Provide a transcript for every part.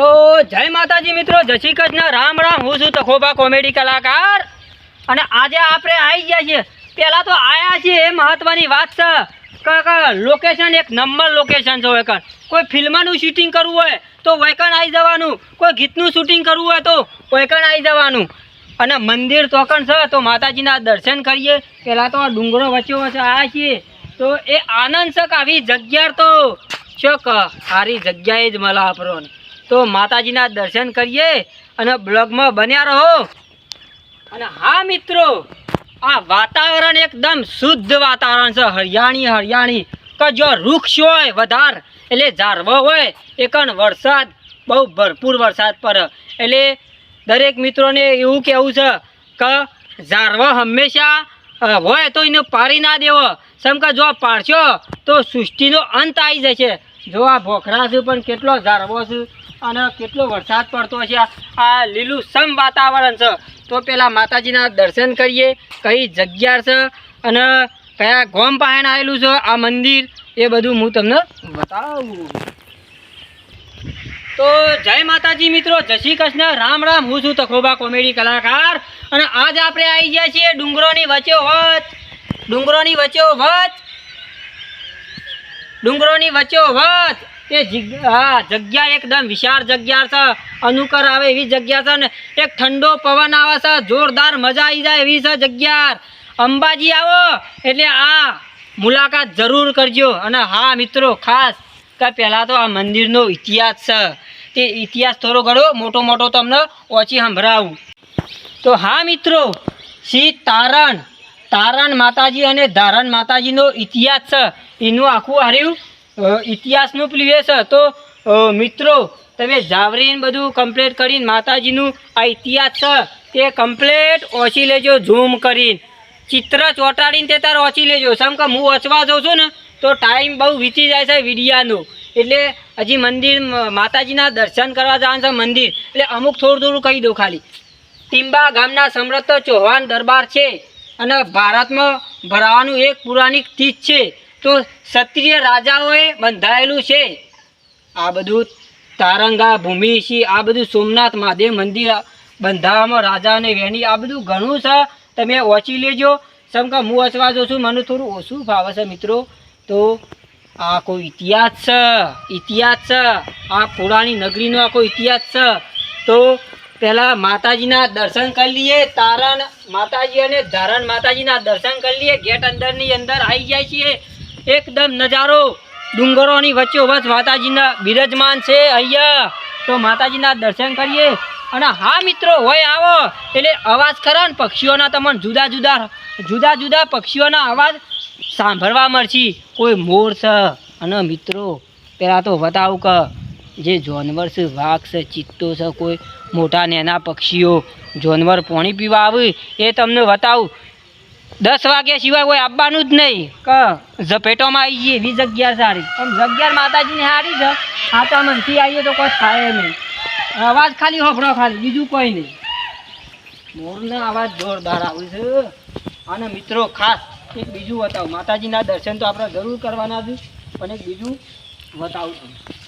તો જય માતાજી મિત્રો, જય શ્રી કૃષ્ણ. રામ રામ. હું છું તખોબા કોમેડી કલાકાર. અને આજે આપણે આવી ગયા છીએ. પહેલાં તો આવ્યા છીએ એ મહત્ત્વની વાત છે લોકેશન એક નંબર લોકેશન છે વેકન કોઈ ફિલ્મનું શૂટિંગ કરવું હોય તો વેકન આવી જવાનું. કોઈ ગીતનું શૂટિંગ કરવું હોય તો વેકન આવી જવાનું. અને મંદિર ચોકણ છે તો માતાજીના દર્શન કરીએ. પહેલાં તો આ ડુંગરો વચ્ચે વચ્ચે આવ્યા છીએ. તો એ આનંદ છે કે આવી જગ્યા તો ચોક સારી જગ્યાએ જ મળે આપણને તો માતાજીના દર્શન કરીએ અને બ્લોગમાં બન્યા રહો. અને હા, મિત્રો, આ વાતાવરણ એકદમ શુદ્ધ વાતાવરણ છે. હરિયાણી હરિયાણી કે જો વૃક્ષ હોય વધાર, એટલે ઝાડવો હોય એકણ વરસાદ, બહુ ભરપૂર વરસાદ પડે. એટલે દરેક મિત્રોને એવું કહેવું છે કે ઝાડવા હંમેશા હોય તો એને પાડી ના દેવો. સમ કે જો પાડશો, તો સૃષ્ટિનો અંત આવી જશે. જો આ ભોખરા છે પણ કેટલો ઝાડવો છે. અને કેટલો વરસાદ પડતો છે? આ લીલું સમ વાતાવરણ છે. તો પેલા માતાજીના દર્શન કરીએ. કઈ જગ્યા છે અને કયા ગોમ પાયણ આવેલું છે? આ મંદિર, એ બધું હું તમને બતાવું. તો જય માતાજી મિત્રો, જય શ્રી કૃષ્ણ. રામ રામ. હું છું તખોબા કોમેડી કલાકાર. અને આજ આપણે આવી ગયા છીએ ડુંગરોની વચ્ચે વચ ડુંગરોની વચ્ચે વચ ડુંગરોની વચ્ચે વચ એ હા, જગ્યા એકદમ વિશાળ જગ્યા છે. અનુકર આવે એવી જગ્યા છે ને, એક ઠંડો પવન આવે છે, જોરદાર મજા આવી જાય એવી છે જગ્યા અંબાજી આવો, એટલે આ મુલાકાત જરૂર કરજો. અને હા, મિત્રો, ખાસ કે પહેલાં તો આ મંદિરનો ઇતિહાસ છે. તે ઇતિહાસ થોડો ઘણો મોટો મોટો તમને ઓછી સંભળાવું. તો હા, મિત્રો, શ્રી તારણ તારણ માતાજી અને ધારણ માતાજીનો ઇતિહાસ છે. એનું આખું હાર્યું ઇતિહાસનું પ્લીએ છે, તો મિત્રો, તમે જાવરીને બધું કમ્પ્લીટ કરીને માતાજીનું આ ઇતિહાસ છે, તે કમ્પ્લીટ ઓછી લેજો ઝૂમ કરીને. ચિત્ર ચોંટાડીને તે તાર ઓછી લેજો. સમ કે હું ઓછવા જાઉં છું ને, તો ટાઈમ બહુ વીતી જાય છે વિડિયાનો. એટલે હજી મંદિર માતાજીના દર્શન કરવા જવાનું છે મંદિર. એટલે અમુક થોડું થોડું કહી દઉં ખાલી. ટિંબા ગામના સમૃદ્ધ ચૌહાણ દરબાર છે. અને ભારતમાં ભરાવાનું એક પુરાણિક તીજ છે. તો ક્ષત્રિય રાજાઓએ બંધાયેલું છે. આ બધું તારંગા ભૂમિ છે આ બધું સોમનાથ મહાદેવ મંદિર બંધાવામાં રાજા અને આ બધું ઘણું છે. તમે વાંચી લેજો. સમ કે હું વાંચવા જો છું, મને થોડું ઓછું ફાવે છે મિત્રો. તો આ કોઈ ઇતિહાસ છે. ઇતિહાસ છે. આ પુરાણી નગરીનો આ કોઈ ઇતિહાસ છે. તો પહેલાં માતાજીના દર્શન કરી લઈએ. તારણ માતાજી અને ધારણ માતાજીના દર્શન કરી લઈએ. ગેટ અંદરની અંદર આવી જાય છીએ. એકદમ નજારો. ડુંગરોની વચ્ચોવચ માતાજીના બિરાજમાન છે, અહીંયા. તો માતાજીના દર્શન કરીએ. અને હા મિત્રો, હોય આવો. એટલે અવાજ કરો ને પક્ષીઓના તમને જુદા જુદા જુદા જુદા પક્ષીઓના અવાજ સાંભળવા મળશે. કોઈ મોર છે? અને મિત્રો પહેલાં તો બતાવું કે જે જાનવર છે, વાઘ છે, ચિત્તો છે, કોઈ મોટા નેના પક્ષીઓ, જાનવર પાણી પીવા આવે એ તમને બતાવું. દસ વાગ્યા સિવાય કોઈ આવવાનું જ નહીં. ક? ઝપેટોમાં આવી જઈએ વીસ જગ્યા સારી. પણ જગ્યા માતાજીની સારી છે. આ તો મનથી આવીએ તો કોઈ થાય નહીં. અવાજ ખાલી હોફડો ખાલી બીજું કોઈ નહીં. મોરનો અવાજ જોરદાર આવે છે. અને મિત્રો ખાસ એક બીજું બતાવું. માતાજીના દર્શન તો આપણે જરૂર કરવાના છે પણ એક બીજું બતાવું છું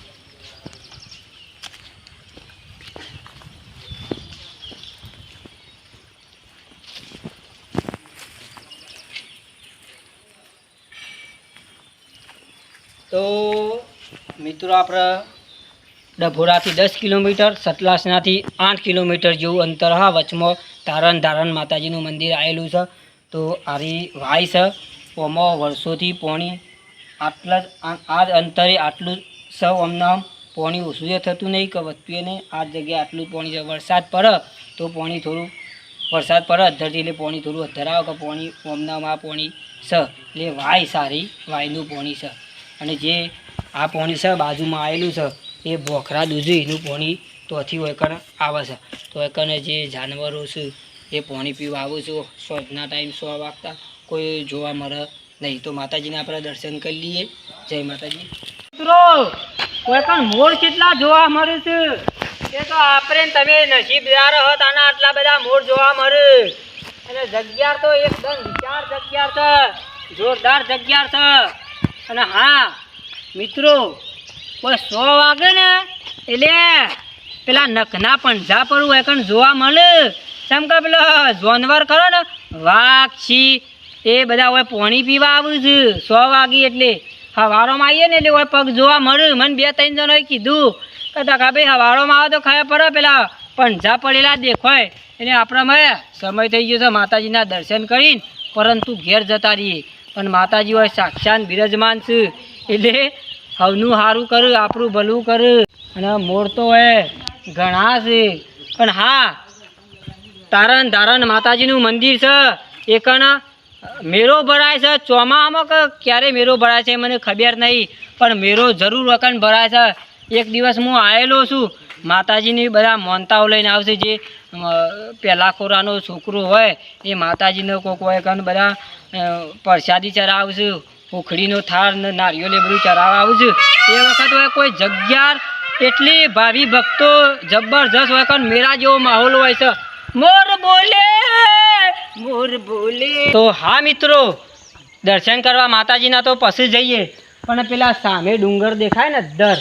તો મિત્રો આપણે ડભોરાથી દસ કિલોમીટર, સતલાસનાથી આઠ કિલોમીટર જેવું અંતર હા, વચમાં તારણ ધારણ માતાજીનું મંદિર આવેલું છે. તો આરી વાય છે, ઓમાં વર્ષોથી પોણી આટલા જ આ જ અંતરે આટલું સૌ અમનામ પોણી ઓછું થતું નહીં કે વધતું નહીં આ જગ્યાએ આટલું પોણી છે. વરસાદ પડે તો પોણી થોડું, વરસાદ પડે અધ્ધરથી એટલે પોણી થોડું અધ્ધર આવે કે પોણી ઓમનામાં પોણી છે. એટલે વાય સારી, વાયનું પોણી છે. અને જે આ પોણી છે, બાજુમાં આવેલું છે, એ ભોખરા દૂધું એનું પોણી તોથી વૈકણ આવે છે. તો વૈકણે જે જાનવરો છે, એ પોણી પીવા આવું છું. સોજના ટાઈમ સો વાગતા, કોઈ જોવા મળે નહીં. તો માતાજીને આપણે દર્શન કરી લઈએ. જય માતાજી. મિત્રો વૈકણ મોર કેટલા જોવા મળે છે? એ તો આપણે તમે નસીબદાર હો આના આટલા બધા મોર જોવા મળે. અને જગ્યા તો એકદમ વિચાર જગ્યા છે, જોરદાર જગ્યા છે. અને હા, મિત્રો, કોઈ સો વાગે ને, એટલે પેલા નખના પંજા પર હોય કણ જોવા મળે. જેમ કે પેલો જાનવર ખરો ને વાઘ છી એ બધા હોય પાણી પીવા આવું છે સો વાગી એટલે હવારોમાં આવીએ ને, એટલે હોય પગ જોવા મળે. મને બે ત્રણ જણોએ કીધું. કે તકા ભાઈ હવારોમાં આવે તો ખબર પડે પેલા પંજા પડેલા દેખાય. એટલે આપણામાં સમય થઈ ગયો છે માતાજીના દર્શન કરીને, પરંતુ ઘેર જતા રહીએ. પણ માતાજી હોય સાક્ષાત બિરાજમાન છે. એટલે હવનું સારું કર, આપણું ભલું કર. અને મોર તો હોય ઘણા છે. પણ હા, તારણ તારણ માતાજીનું મંદિર છે. એ કણ મેળો ભરાય છે. ચોમામાં કે, ક્યારે મેળો ભરાય છે મને ખબર નહીં. પણ મેરો જરૂર વખણ ભરાય છે. એક દિવસ હું આવેલો છું. માતાજીની બધા મોનતાઓ લઈને આવશે જે અ, પહેલા ખોરાનો છોકરો હોય એ માતાજીનો કોક હોય કણ બધા પ્રસાદી ચરાવશે ઉખડીનો થાળ ને નારિયેળ એ બધું ચરાવવા આવું છું એ વખત હોય કોઈ જગ્યા એટલી ભાવિ ભક્તો જબરજસ્ત હોય કારણ મેળા જેવો માહોલ હોય છે. મોર બોલે મોર બોલે. તો હા મિત્રો દર્શન કરવા માતાજીના તો પછી જઈએ. પણ પેલા સામે ડુંગર દેખાય ને દર.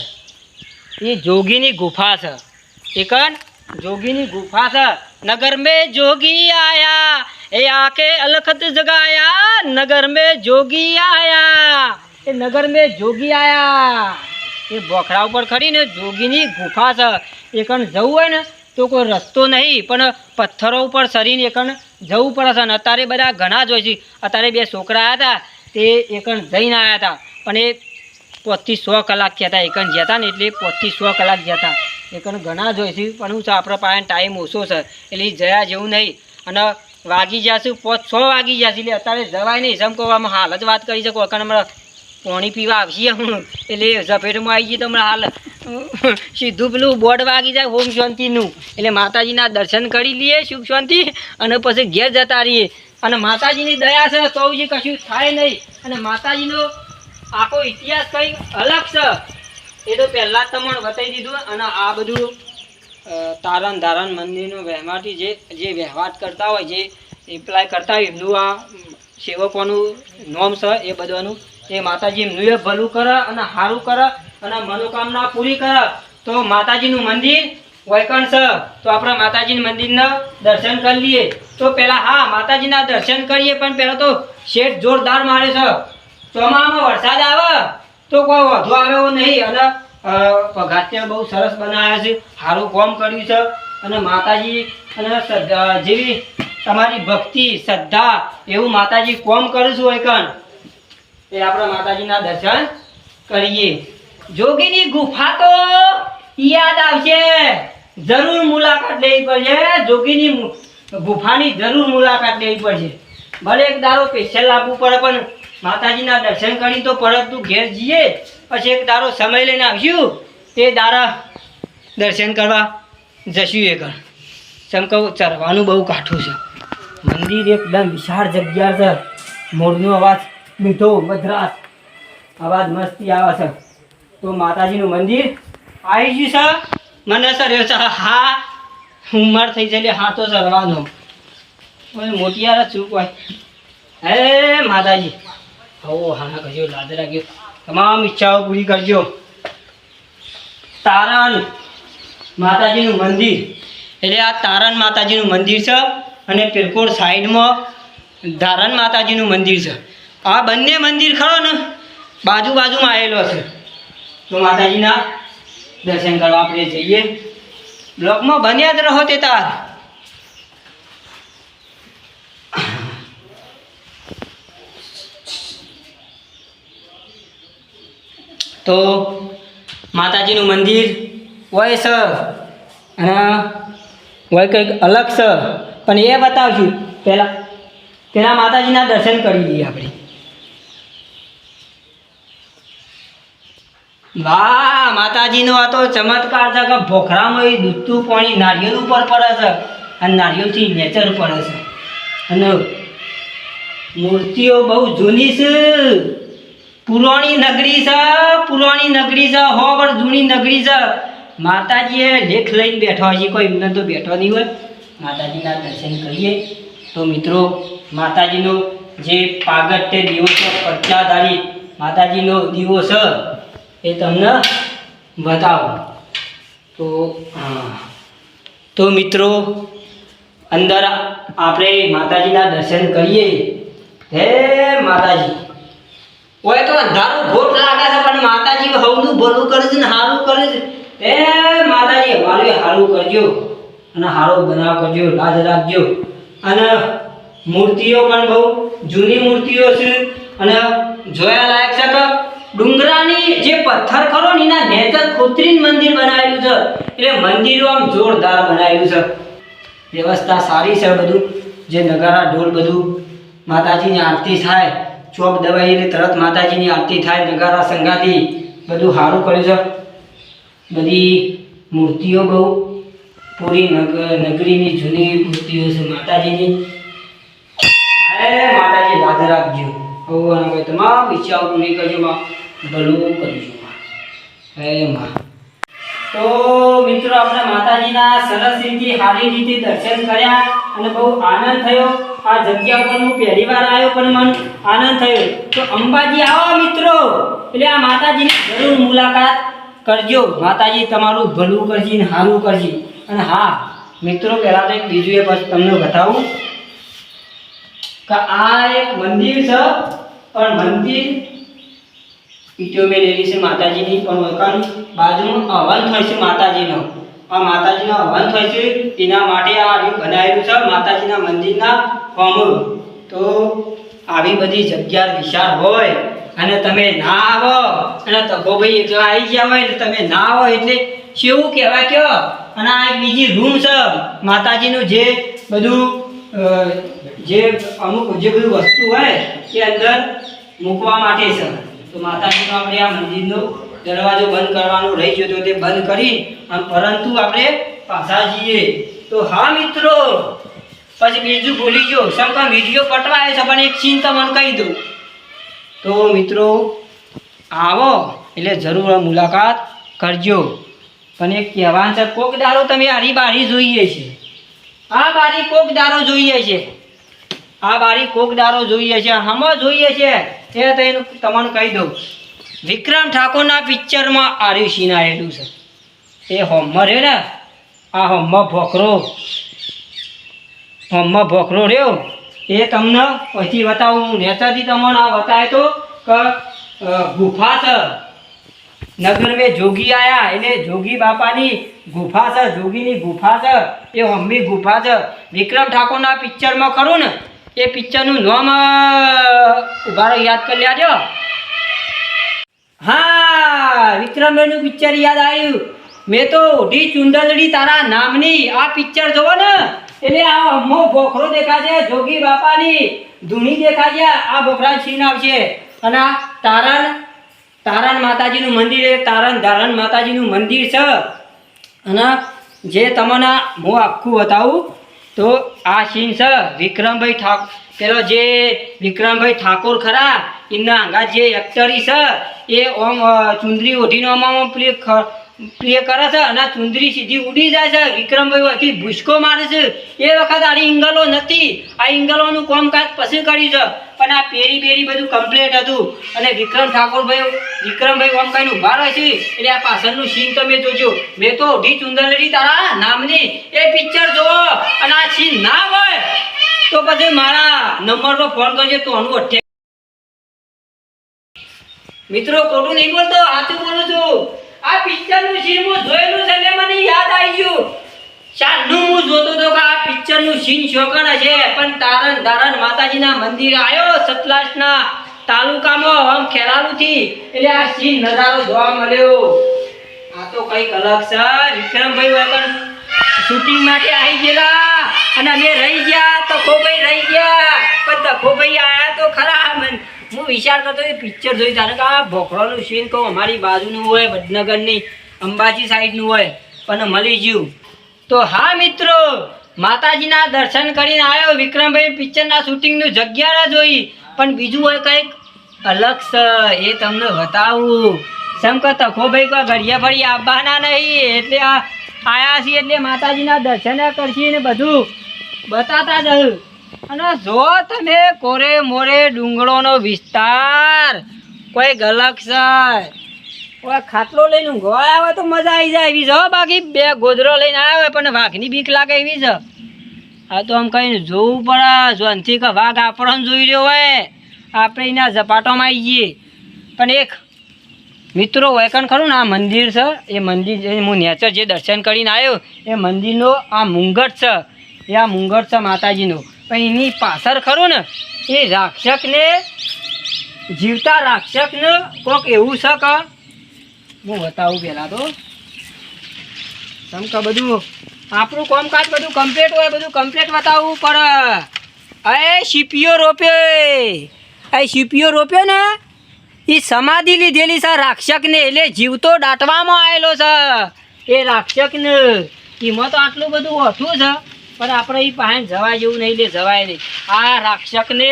એ જોગીની ગુફા છે. એકન, જોગીની ગુફા છે. નગર મેં જોગી આયા. એ આકે અલખત જગાયા. નગર મેં જોગી આયા. એ નગર મેં જોગી આયા. એ બોખરા ઉપર ખડી ને જોગીની ગુફા છે. એ કણ જવું હોય ને તો કોઈ રસ્તો નહીં, પણ પથ્થરો ઉપર સરીને એકણ જવું પડે છે. ને અત્યારે બધા ઘણા જ હોય છે. અત્યારે બે છોકરા આવ્યા હતા. તે એકણ જઈને આવ્યા હતા. પણ એ પોતથી સો કલાક થયા હતા જતા ને એટલે પોતથી સો કલાક જતા એકન ઘણા જ હોય છે પણ હું આપણા પાસે ટાઈમ ઓછો છે. એટલે જયા જેવું નહીં. અને વાગી જશું પોત છ વાગી જશે એટલે અત્યારે જવાય નહીં. સમ કહેવામાં હાલ જ વાત કરી શકો. કારણ હમણાં પાણી પીવા આવશે હું. એટલે ઝપેટમાં આવી જઈએ તો હમણાં હાલ. સીધું પેલું બોર્ડ વાગી જાય હોમ શાંતિનું. એટલે માતાજીના દર્શન કરી લઈએ સુખ શાંતિ અને પછી ઘેર જતા રહીએ. અને માતાજીની દયા છે તો જે કશું થાય નહીં. અને માતાજીનો આખો ઇતિહાસ કંઈક અલગ છે. એ તો પહેલાં તમને બતાવી દીધું અને આ બધું તારણ ધારણ મંદિરનો વહેવાટી જે જે વહેવાટ કરતા હોય, જે એપ્લાય કરતા હોય એમનું આ સેવકોનું નોમ છે, એ બધાનું, એ માતાજી એમનું એ ભલું કરે અને સારું કરે અને મનોકામના પૂરી કરે. તો માતાજીનું મંદિર વૈકણ છે. તો આપણે માતાજીના મંદિરના દર્શન કરી લઈએ. તો પહેલાં હા, માતાજીના દર્શન કરીએ, પણ પહેલાં તો શેઠ જોરદાર મારે છે. ચોમાસામાં વરસાદ આવે તો કોઈ વધુ આવે એવો નહીં. અને અ, પગાથિયા બહુ સરસ બનાવ્યા છે. સારું કોમ કર્યું છે. અને માતાજી અને જેવી તમારી ભક્તિ શ્રદ્ધા એવું માતાજી કોમ કરું છું એકન એ આપણે માતાજીના દર્શન કરીએ. જોગીની ગુફા તો યાદ આવશે. જરૂર મુલાકાત લેવી પડશે. જોગીની ગુફાની જરૂર મુલાકાત લેવી પડશે. ભલે એક દારો પેશલ આપવું પડે પણ માતાજીના દર્શન કરી તો પરત ઘેર જઈએ. પછી એક દારો સમય લઈને આવશું. તે દારા દર્શન કરવા જશું એ ઘર જેમ કહું, ચરવાનું બહુ કાઠું છે. મંદિર એકદમ વિશાળ જગ્યા છે. મોરનો અવાજ મીઠો મદ્રાસ અવાજ મસ્તી આવે છે. તો માતાજીનું મંદિર આવી ગયું છે. મને સર છે, હા, ઉંમર થઈ જાય હા તો સરવાનો. મોટી યાર ચૂક હોય હે, માતાજી. હવો હા કરજો લાદ રાખ્યો તમામ ઈચ્છાઓ પૂરી કરજો. તારણ માતાજીનું મંદિર. એટલે આ તારણ માતાજીનું મંદિર છે અને પેલકોડ સાઈડમાં ધારણ માતાજીનું મંદિર છે. આ બંને મંદિર ખરો ને, બાજુ બાજુમાં આવેલો છે. તો માતાજીના દર્શન કરવા આપણે જઈએ. બ્લોકમાં બન્યા જ રહો તે તાર. તો માતાજીનું મંદિર હોય છે. અને હોય કંઈક અલગ છે. પણ એ બતાવશું. પહેલાં પહેલાં માતાજીના દર્શન કરી લઈએ આપણે. વાહ, માતાજીનો આ તો ચમત્કાર છે કે ભોખરામાં દૂધતું પાણી નારિયેળ ઉપર પડે છે. અને નારિયેળથી નેચર પડે છે. અને મૂર્તિઓ બહુ જૂની છે. પુરાણી નગરી છે, પુરાણી નગરી છે હો પણ જૂની નગરી છે. માતાજીએ લેખ લઈને બેઠો છે. કોઈ એમને તો બેઠો નહીં હોય. માતાજીના દર્શન કરીએ. તો મિત્રો, માતાજીનો જે પાગટ્ય દીવો છે પચ્ચાધારી માતાજીનો દીવો છે એ તમને બતાવો. તો તો. તો મિત્રો, અંદર આપણે માતાજીના દર્શન કરીએ. હે માતાજી. ઓય તો અંધારું ઘોટ લાગે છે, પણ માતાજી હવનું ભલું કરે છે ને સારું કરે છે હે માતાજી અમારું હારું કરજો અને સારો બનાવ કરજો, લાજ રાખજો. અને મૂર્તિઓ પણ બહુ જૂની મૂર્તિઓ છે. અને જોયા લાયક છે કે ડુંગરાની જે પથ્થર ખરો ને એના નેતર ખોતરીને મંદિર બનાવેલું છે. એટલે મંદિરો આમ જોરદાર બનાવેલું છે. વ્યવસ્થા સારી છે બધું. જે નગારા, ઢોલ બધું માતાજીની આરતી થાય. ચોક દવાઈ તરત માતાજીની આરતી થાય, નગારા સંગાતી બધું સારું કર્યું છે. બધી મૂર્તિઓ બહુ પૂરી નગ, નગરીની જૂની મૂર્તિઓ છે માતાજીની. હે માતાજી લાજ રાખજો. ભગવાન અને તમામ ઈચ્છાઓ પૂરી કરજો, માં. ભલું કરજો હે, માં. તો મિત્રો, આપણે માતાજીના સરસ રીતે સારી રીતે દર્શન કર્યા અને બહુ આનંદ થયો. આ જગ્યા પર હું પહેલી વાર આવ્યો પણ મને આનંદ થયો. તો અંબાજી આવો મિત્રો. એટલે આ માતાજીની જરૂર મુલાકાત કરજો. માતાજી તમારું ભલું કરજી ને સારું કરજી. અને હા, મિત્રો, પહેલાં તો એક બીજું એ પછી તમને બતાવું કે આ એક મંદિર છે. પણ મંદિર મેં મેલેલી છે માતાજીની, પણ બાજુમાં હવન છે માતાજીનો. આ માતાજીનો હવન થાય છે, એના માટે આ રહ્યું બનાવેલું છે માતાજીના મંદિરના હોમ તો આવી બધી જગ્યા વિશાળ હોય અને તમે ના આવો, અને તબો ભાઈ એકલા આવી ગયા હોય એટલે તમે ના આવો એટલે કેવું કહેવાય કયો અને આ એક બીજી રૂમ છે, માતાજીનું જે બધું જે અમુક, જે બધું વસ્તુ હોય એ અંદર મૂકવા માટે છે. તો માતાજીનું આપણે આ મંદિરનો દરવાજો બંધ કરવાનો રહી ગયો તો તે બંધ કરી અને પરંતુ આપણે પાછા જઈએ. તો હા મિત્રો, પછી બીજું ભૂલી ગયો. શંકર વીડિયો પટવાય છે? પણ એક સીન તમને કહી દઉં. તો મિત્રો, આવો. એટલે જરૂર મુલાકાત કરજો. પણ એક કહેવાનું છે, કોક દારો તમે આરી બારી જોઈએ છે. આ બારી કોક દારો જોઈએ છે. આ બારી કોક દારો જોઈએ છે. હમ જોઈએ છે. એ તો તમને કહી દઉં. વિક્રમ ઠાકોરના પિક્ચરમાં આર્યું સીન આવેલું છે. એ હોમમાં રહ્યો ને? આ હોમમાં ભોખરો હોમમાં ભોખરો રહ્યો. એ તમને પછી બતાવું નેતાથી તમને આ બતાવે તો કે ગુફા છે. નગર મેં જોગી આયા એટલે જોગી બાપાની ગુફા છે જોગીની ગુફા છે. એ હમ્મી ગુફા છે. વિક્રમ ઠાકોરના પિક્ચરમાં ખરું ને? એ પિક્ચરનું નામ અ, ઊભા રહો યાદ કરી લેજો. હા વિક્રમભાઈનું પિક્ચર યાદ આવ્યું. મેં તો ઓઢી ચુંદલડી તારા નામની આ પિક્ચર જોવો ને. એટલે આ અમ્મો બોખરો દેખાશે જોગી બાપાની. ધૂણી દેખાશે આ બોખરા છીન આવશે. અને આ તારણ તારણ માતાજીનું મંદિર એ તારણ ધારણ માતાજીનું મંદિર છે. અને જે તમને હું આખું બતાવું, તો આ સીન છે વિક્રમભાઈ ઠાકોર પેલો જે વિક્રમભાઈ ઠાકોર ખરા, એમના આંગા જે એક્ટરી છે, એ ઓમ ચુંદરી ઓઢીને આમ પ્લે પ્લે કરે છે અને ચુંદરી સીધી ઉડી જાય છે. વિક્રમભાઈ વચ્ચે ભૂસકો મારે છે. એ વખત આની ઇંગલો નથી. આ ઇંગલોનું કામકાજ પછી કર્યું છે. પણ આ પેરી પેરી બધું કમ્પ્લીટ હતું. અને વિક્રમ ઠાકોરભાઈ, વિક્રમભાઈ ઓમ કઈ ઊભા રહે છે. એટલે આ પાછળનું સીન તમે જોજો. મેં તો ઓઢી ચુંદરડી તારા નામની. એ પિક્ચર જોવો અને આ સીન ના હોય. તો પછી મારા નંબર પર ફોન કરજો, તો અનુ મિત્રો, ખોટું નહીં બોલતો, હાથું બોલું છું. આ પિક્ચરનું સીન હું જોયેલું છે એટલે મને યાદ આવી ગયું. ચાલનું હું જોતો તો કે આ પિક્ચરનું સીન શોકણ છે પણ તારણ ધારણ માતાજીના મંદિર આવ્યો સતલાસના તાલુકામાં આમ ખેરાલુથી એટલે આ સીન નજારો જોવા મળ્યો. આ તો કંઈક અલગ છે, વિક્રમભાઈ વગર શૂટિંગ માટે આવી ગયેલા. અને અમે રહી ગયા તો ખોભાઈ રહી ગયા. પણ દખોભાઈ આયા તો ખરા. મન હું વિચાર કરતો એ પિક્ચર જોઈ તારે કે આ ભોખરોનું સીન કહું, અમારી બાજુનું હોય, વડનગરની અંબાજી સાઈડનું હોય, પણ મળી ગયું. તો હા મિત્રો, માતાજીના દર્શન કરીને આવ્યો. વિક્રમભાઈ પિક્ચરના શૂટિંગનું જગ્યા જોઈ. પણ બીજું હોય કંઈક અલગ છે એ તમને બતાવું. સમ કે તખોભાઈ કોઈ ઘડિયા ફરી આવવાના નહીં. એટલે આ, આયા છીએ એટલે માતાજીના દર્શન કરશી ને બધું. બતાતા જ અને જો તમે કોરે મોરે ડુંગળોનો વિસ્તાર, કોઈ ગલક છે? હવે ખાટલો લઈને ઊંઘવા આવે તો મજા આવી જાય એવી છે, હો બાકી બે ગોદરો લઈને હોય પણ વાઘની બીક લાગે એવી છે. આ તો આમ કહીને જોવું પડે જોનથી કે વાઘ આપણને જોઈ રહ્યો હોય, આપણે એના ઝપાટોમાં આવી જઈએ. પણ એક મિત્રો વૈકણ ખરું ને, આ મંદિર છે, એ મંદિર હું નેચર જે દર્શન કરીને આવ્યો, એ મંદિરનો આ મુંગટ છે. એ આ મુંગર છે માતાજીનો. પણ એની પાછળ ખરું ને, એ રાક્ષકને જીવતા રાક્ષસને કોક એવું છે કે, હું બતાવું પહેલાં તો. કેમ બધું, આપણું કામકાજ બધું કમ્પ્લીટ હોય, બધું કમ્પ્લીટ બતાવવું પડે અરે સીપીઓ રોપ્યો એ. સીપીઓ રોપ્યો ને, એ સમાધિ લીધેલી છે રાક્ષકને એટલે જીવતો દાટવામાં આવેલો છે. એ રાક્ષકને એમાં તો આટલું બધું ઓછું છે. પણ આપણે એ પાસે જવાય જેવું નહીં લે જવાય નહીં. આ રાક્ષકને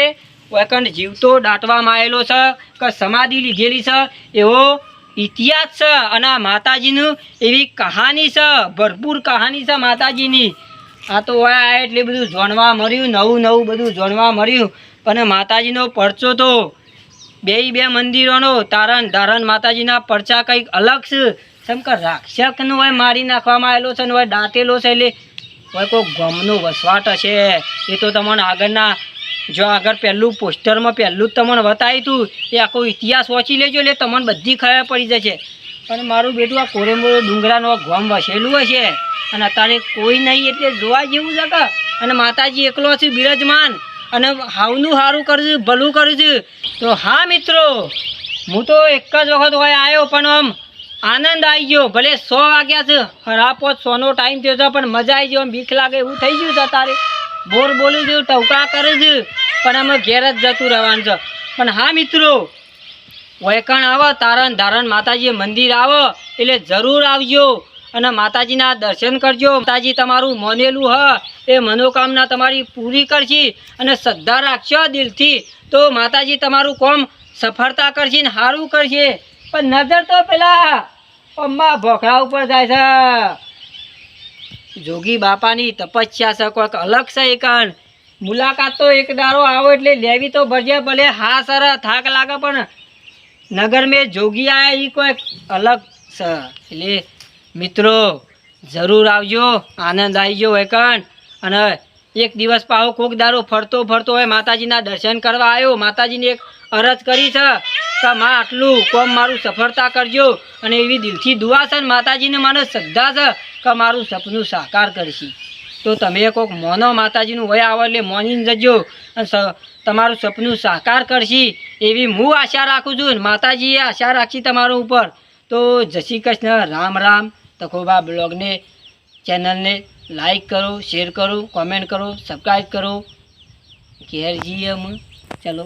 વૈકંઠ જીવતો દાટવામાં આવેલો છે, કે સમાધિ લીધેલી છે, એવો ઇતિહાસ છે. અને માતાજીનું એવી કહાની છે, ભરપૂર કહાની છે માતાજીની. આ તો આ એટલે બધું જોણવા મળ્યું, નવું નવું બધું જોણવા મળ્યું. અને માતાજીનો પરચો તો બે બે મંદિરોનો તારણ ધારણ માતાજીના પરચા કંઈક અલગ છે. જેમ કે રાક્ષસનો હોય મારી નાખવામાં આવેલો છે ને હોય દાંટેલો છે, એટલે હોય કોઈ ગમનું વસવાટ હશે. એ તો તમને આગળના, જો આગળ પહેલું પોસ્ટરમાં પહેલું જ તમને બતાવ્યું હતું એ આખો ઇતિહાસ વાંચી લેજો એટલે તમને બધી ખબર પડી જશે. પણ મારું બેટું આ કોરેમોરો ડુંગરાનો ગોમ વસેલું હશે. અને અત્યારે કોઈ નહીં, એટલે જોવા જેવું છે કે. અને માતાજી એકલો છે, બિરાજમાન. અને હાવનું સારું કરજે, ભલું કરજે. તો હા મિત્રો, હું તો એક જ વખત હોય આવ્યો, પણ આમ આનંદ આવી ગયો. ભલે સો વાગ્યા છે ખરાબ સોનો ટાઈમ થયો છે, પણ મજા આવી ગયો. બીક લાગે એવું થઈ ગયું છે તારે? બોર બોલી છું ટવકા કરે છે, પણ અમે ઘેર જ જતું રહેવાનું છે. પણ હા મિત્રો, વૈકણ આવો, તારણ ધારણ માતાજી મંદિર આવો, એટલે જરૂર આવજો. અને માતાજીના દર્શન કરજો. માતાજી તમારું મોનેલું હ, એ મનોકામના તમારી પૂરી કરશે અને શ્રદ્ધા રાખશો દિલથી. તો માતાજી તમારું કોમ સફળતા કરશે ને સારું કરશે. પણ નજર તો પેલા અમ્મા ભોખરા ઉપર જાય છે. જોગી બાપાની તપસ્યા છે કોઈક અલગ છે એકણ મુલાકાત તો એક દારો આવો એટલે લેવી તો ભરજે, ભલે હા સર, થાક લાગે, પણ નગર મેં જોગી આયા એ કોઈક અલગ છે. એટલે મિત્રો, જરૂર આવજો, આનંદ આવી ગયો એકણ અને એક દિવસ પાહો કોક દારો ફરતો ફરતો હોય, માતાજીના દર્શન કરવા આવ્યો. માતાજીને એક અરજ કરી છે કે માં, આટલું કોમ મારું સફળતા કરજો. અને એવી દિલથી દુઆ છે માતાજીને મને શ્રદ્ધા છે કે મારું સપનું સાકાર કરશે. તો તમે કોઈક મોનો માતાજીનું વય આવો એટલે મોનીને જજો અને તમારું સપનું સાકાર કરશી એવી હું આશા રાખું છું માતાજીએ આશા રાખી તમારો ઉપર. તો જય શ્રી કૃષ્ણ. રામ રામ. તખોબા બ્લોગને, ચેનલને લાઈક કરો શેર કરો કોમેન્ટ કરો સબસ્ક્રાઈબ કરો. ઘેર જઈએ અમે ચલો.